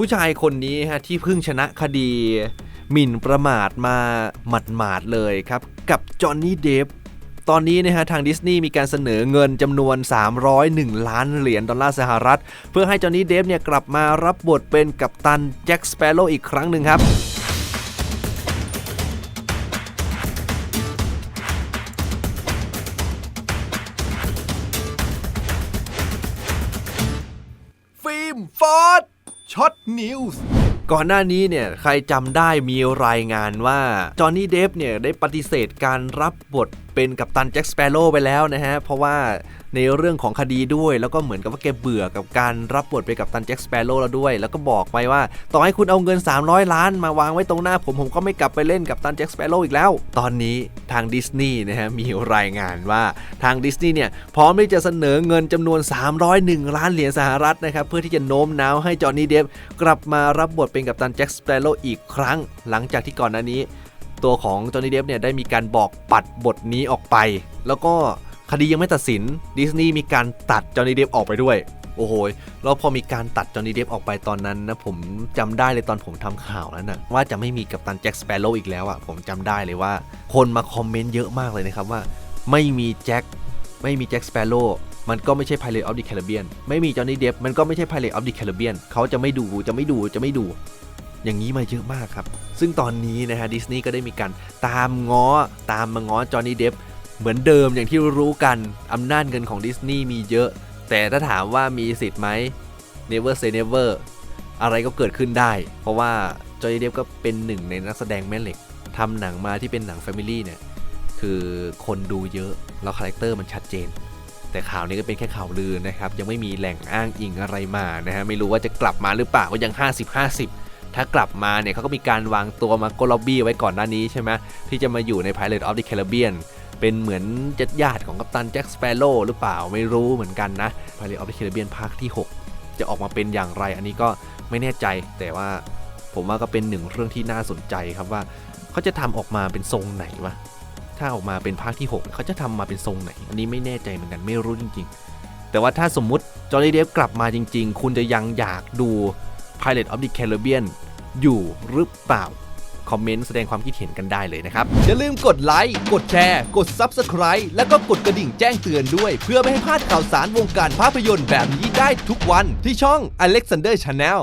ผู้ชายคนนี้ฮะที่เพิ่งชนะคดีหมิ่นประมาทมาหมาดๆเลยครับ กับจอห์นนี่เดฟตอนนี้นะฮะทางดิสนีย์มีการเสนอเงินจำนวน 301 ล้านเหรียญดอลลาร์สหรัฐ เพื่อให้จอห์นนี่เดฟเนี่ยกลับมารับบทเป็นกัปตันแจ็คสเปโร่อีกครั้งหนึ่งครับฟิล์มฟอร์ด ช็อตนิวส์ก่อนหน้านี้เนี่ยใครจำได้มีรายงานว่า จอห์นนี่เดฟเนี่ยได้ปฏิเสธการรับบท เป็นกัปตันแจ็คสเปโร่ไปแล้วนะฮะ เพราะว่าในเรื่องของคดีด้วย แล้วก็เหมือนกับว่าแกเบื่อกับการรับบทเป็นกัปตันแจ็คสเปโร่แล้วด้วย แล้วก็บอกไปว่า ต่อให้คุณเอาเงิน 300 ล้านมาวางไว้ตรงหน้าผม ผมก็ไม่กลับไปเล่นกับตันแจ็คสเปโร่อีกแล้ว ตอนนี้ทางดิสนีย์นะฮะ มีรายงานว่าทางดิสนีย์เนี่ย พร้อมที่จะเสนอเงินจำนวน 301 ล้านเหรียญสหรัฐนะครับ เพื่อที่จะโน้มน้าวให้จอห์นนี่เดฟกลับมารับบทเป็นกัปตันแจ็คสเปโร่อีกครั้ง หลังจากที่ก่อนหน้านี้ ตัวของจอห์นนี่เดฟเนี่ยได้มีการบอกปัดบทนี้ออกไป แล้วก็คดียังไม่ตัดสินดิสนีย์มีการตัดจอห์นนี่เดฟออกไปด้วย โอ้โหแล้วพอมีการตัดจอห์นนี่เดฟออกไปตอนนั้นนะผมจำได้เลยตอนผมทำข่าวนั้นนะว่าจะไม่มีกัปตันแจ็คสเปโร่อีกแล้วอะผมจำได้เลยว่า คนมาคอมเมนต์เยอะมากเลยนะครับว่า ไม่มีแจ็คไม่มีแจ็คสเปโร่มันก็ไม่ใช่ Pirate of the Caribbean ไม่มีจอห์นนี่เดฟมันก็ไม่ใช่ Pirate of the Caribbean เขาจะไม่ดูจะไม่ดูจะไม่ดู อย่างนี้มาเยอะมากครับ ซึ่งตอนนี้นะฮะดิสนีย์ก็ได้มีการตามง้อตามมาง้อจอห์นนี่เดฟเหมือนเดิมอย่างที่รู้กันอำนาจเงินของดิสนีย์มีเยอะ แต่ถ้าถามว่ามีสิทธิ์ไหม never say never อะไรก็เกิดขึ้นได้ เพราะว่าจอห์นนี่เดฟก็เป็นหนึ่งในนักแสดงแม่เหล็กทำหนังมาที่เป็นหนัง Family เนี่ยคือคนดูเยอะแล้วคาแรคเตอร์มันชัดเจน แต่ข่าวนี้ก็เป็นแค่ข่าวลือนะครับ ยังไม่มีแหล่งอ้างอิงอะไรมานะฮะไม่รู้ว่าจะกลับมาหรือเปล่าก็ยัง 50-50 ถ้ากลับมาเนี่ยเขาก็มีการวางตัวมาโกลอบบี้ไว้ก่อนหน้านี้ใช่ไหมที่จะมาอยู่ใน Pirate of the Caribbean เป็นเหมือนญาติญาติของกัปตันแจ็คสเปโร่หรือเปล่าไม่รู้เหมือนกันนะ Pirate of the Caribbean ภาคที่ 6 จะออกมาเป็นอย่างไร อันนี้ก็ไม่แน่ใจ แต่ว่าผมว่าก็เป็นหนึ่งเรื่องที่น่าสนใจครับว่าเขาจะทำออกมาเป็นทรงไหนวะถ้าออกมาเป็นภาคที่ 6 เขาจะทำมาเป็นทรงไหน อันนี้ไม่แน่ใจเหมือนกันไม่รู้จริง ๆ แต่ว่าถ้าสมมุติจอร์ n ีเดฟกลับมาจริง ๆ คุณจะยังอยากดู Pirate of the Caribbean อยู่หรือเปล่า คอมเมนต์แสดงความคิดเห็นกันได้เลยนะครับ อย่าลืมกดไลค์ กดแชร์ กด Subscribe แล้วก็กดกระดิ่งแจ้งเตือนด้วย เพื่อไม่ให้พลาดข่าวสารวงการภาพยนตร์แบบนี้ได้ทุกวันที่ช่อง Alexander Channel